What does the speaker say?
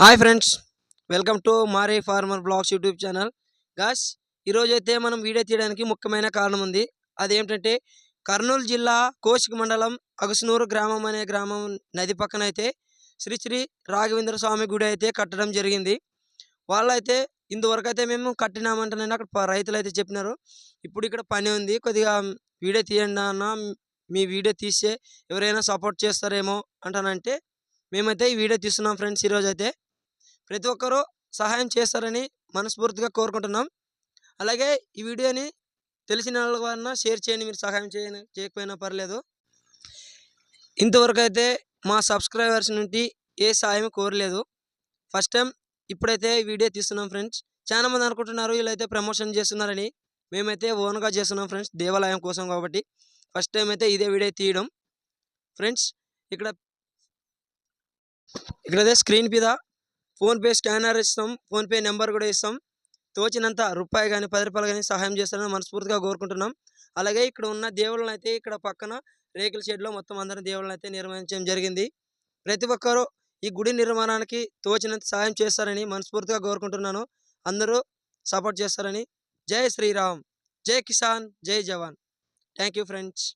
Hi friends welcome to Mari farmer vlogs YouTube channel guys ఈరోజైతే మనం video తీయడానికి ముఖ్యమైన కారణం ఉంది. అదేమిటంటే కర్నూలు జిల్లా కోసిక మండలం అగసునూరు గ్రామం అనే గ్రామం నది పక్కన అయితే శ్రీ శ్రీ రాఘవేంద్ర స్వామి గుడి అయితే కట్టడం జరిగింది. వాళ్ళైతే ఇంతవరకు అయితే మేము కట్టినామంటేనే అక్కడ రైతులు అయితే చెప్పినారు. ఇప్పుడు ఇక్కడ పని ఉంది. కొద్దిగా వీడియో తీయండి అన్న మీ వీడియో తీస్తే ఎవరైనా సపోర్ట్ చేస్తారేమో అంటానంటే మేమైతే ఈ వీడియో తీస్తున్నాం ఫ్రెండ్స్ ఈరోజు అయితే ప్రతి ఒక్కరూ సహాయం చేస్తారని మనస్ఫూర్తిగా కోరుకుంటున్నాం. అలాగే ఈ వీడియోని తెలిసిన వాళ్ళ షేర్ చేయండి. మీరు సహాయం చేయని చేయకపోయినా పర్లేదు. ఇంతవరకు అయితే మా సబ్స్క్రైబర్స్ నుండి ఏ సాయం కోరలేదు. ఫస్ట్ టైం ఇప్పుడైతే వీడియో తీస్తున్నాం ఫ్రెండ్స్. చాలా మంది అనుకుంటున్నారు వీళ్ళైతే ప్రమోషన్ చేస్తున్నారని. మేమైతే ఓన్గా చేస్తున్నాం ఫ్రెండ్స్. దేవాలయం కోసం కాబట్టి ఫస్ట్ టైం అయితే ఇదే వీడియో తీయడం. ఫ్రెండ్స్ ఇక్కడ ఇక్కడైతే స్క్రీన్ మీద ఫోన్పే స్కానర్ ఇస్తాం ఫోన్పే నెంబర్ కూడా ఇస్తాం. తోచినంత రూపాయి కానీ పది రూపాయలు కానీ సహాయం చేస్తారని మనస్ఫూర్తిగా కోరుకుంటున్నాం. అలాగే ఇక్కడ ఉన్న దేవుళ్ళని అయితే ఇక్కడ పక్కన రేకుల షెడ్లో మొత్తం అందరి దేవుళ్ళని అయితే నిర్మించడం జరిగింది. ప్రతి ఒక్కరూ ఈ గుడి నిర్మాణానికి తోచినంత సహాయం చేస్తారని మనస్ఫూర్తిగా కోరుకుంటున్నాను. అందరూ సపోర్ట్ చేస్తారని జై శ్రీరామ్ జై కిసాన్ జై జవాన్. Thank you friends.